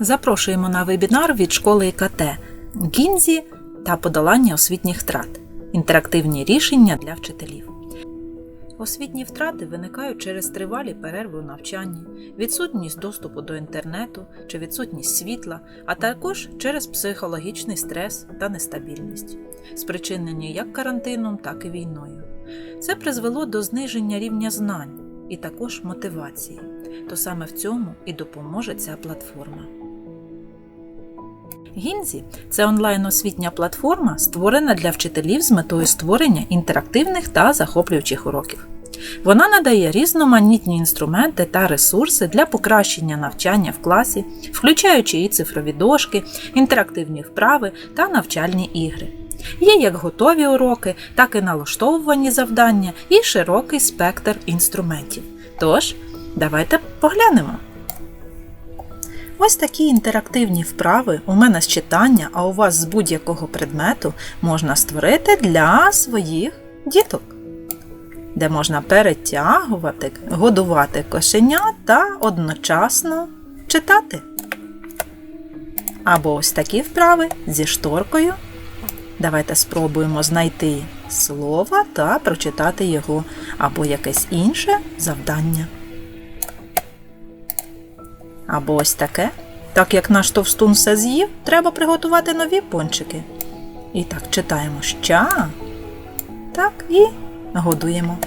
запрошуємо на вебінар від школи ІКТ Гінзі та подолання освітніх втрат. Інтерактивні рішення для вчителів. Освітні втрати виникають через тривалі перерви у навчанні, відсутність доступу до інтернету чи відсутність світла, а також через психологічний стрес та нестабільність, спричинені як карантином, так і війною. Це призвело до зниження рівня знань і також мотивації. То саме в цьому і допоможе ця платформа. Гінзі це онлайн-освітня платформа, створена для вчителів з метою створення інтерактивних та захоплюючих уроків. Вона надає різноманітні інструменти та ресурси для покращення навчання в класі, включаючи і цифрові дошки, інтерактивні вправи та навчальні ігри. Є як готові уроки, так і налаштовувані завдання і широкий спектр інструментів. Тож, давайте поглянемо. Ось такі інтерактивні вправи у мене з читання, а у вас з будь-якого предмету можна створити для своїх діток, де можна перетягувати, годувати кошеня та одночасно читати. Або ось такі вправи зі шторкою. Давайте спробуємо знайти слово та прочитати його, або якесь інше завдання. Або ось таке. Так як наш товстун все з'їв, треба приготувати нові пончики. І так читаємо ща. Так, і годуємо.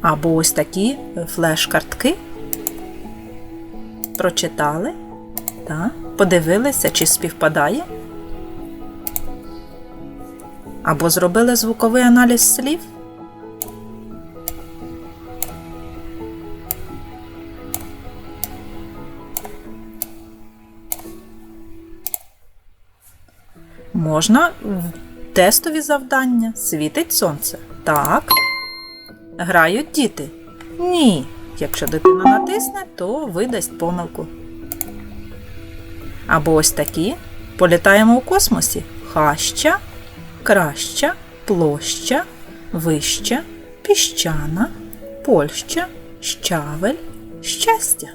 Або ось такі флеш-картки. Прочитали. Так, подивилися, чи співпадає. Або зробили звуковий аналіз слів. Можна тестові завдання. Світить сонце. Так. Грають діти. Ні. Якщо дитина натисне, то видасть помилку. Або ось такі. Політаємо у космосі. Хаща, краща, площа, вища, піщана, Польща, щавель, щастя.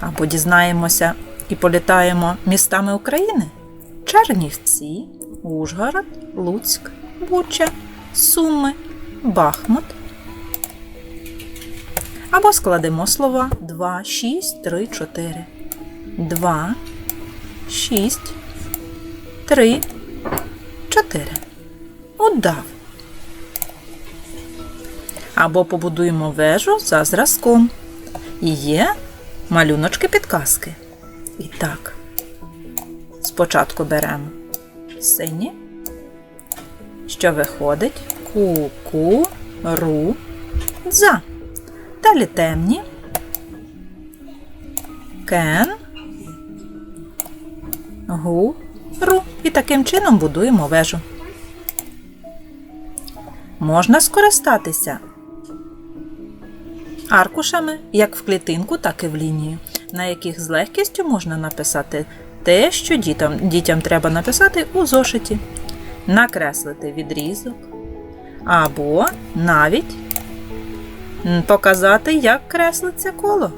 Або дізнаємося і політаємо містами України: Чернівці, Ужгород, Луцьк, Буча, Суми, Бахмут. Або складемо слова 2, 6, 3, 4. 2, 6, 3, 4. Удав. Або побудуємо вежу за зразком. І є малюночки підказки. І так, спочатку беремо сині, що виходить ку-ку, ру, дза. Далі темні, кен, гу, ру. І таким чином будуємо вежу. Можна скористатися аркушами як в клітинку, так і в лінію, на яких з легкістю можна написати те, що дітям, дітям треба написати у зошиті, накреслити відрізок, або навіть показати, як креслиться коло.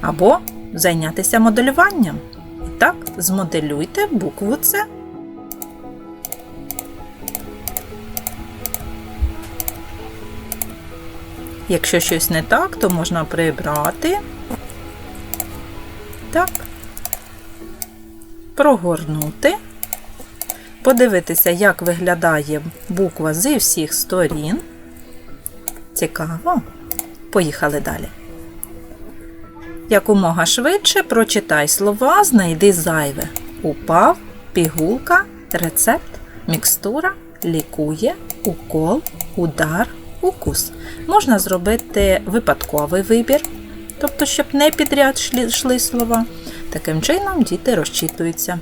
Або зайнятися моделюванням. І так, змоделюйте букву С. Якщо щось не так, то можна прибрати. Так. Прогорнути. Подивитися, як виглядає буква зі всіх сторін. Цікаво. Поїхали далі. Якомога швидше прочитай слова, знайди зайве. Упав, пігулка, рецепт, мікстура, лікує, укол, удар, укус. Можна зробити випадковий вибір, тобто, щоб не підряд йшли слова. Таким чином діти розчитуються.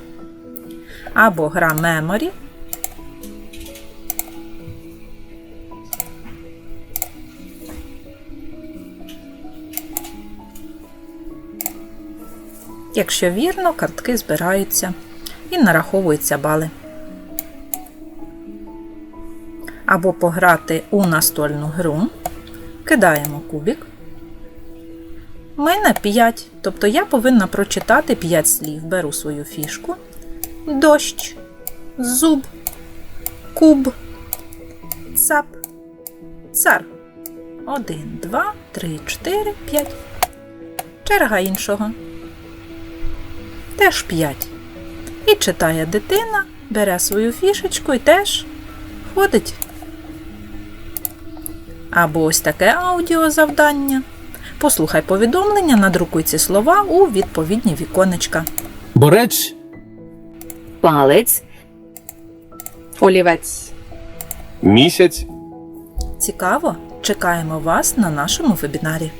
Або гра меморі. Якщо вірно, картки збираються і нараховуються бали. Або пограти у настольну гру. Кидаємо кубик. У мене 5, тобто я повинна прочитати 5 слів. Беру свою фішку. Дощ, зуб, куб, цап, цар. 1, 2, 3, 4, 5. Черга іншого. Теж 5. І читає дитина, бере свою фішечку і теж ходить. Або ось таке аудіозавдання. Послухай повідомлення, надрукуй ці слова у відповідні віконечка. Борець, палець, олівець, місяць, Цікаво? Чекаємо вас на нашому вебінарі.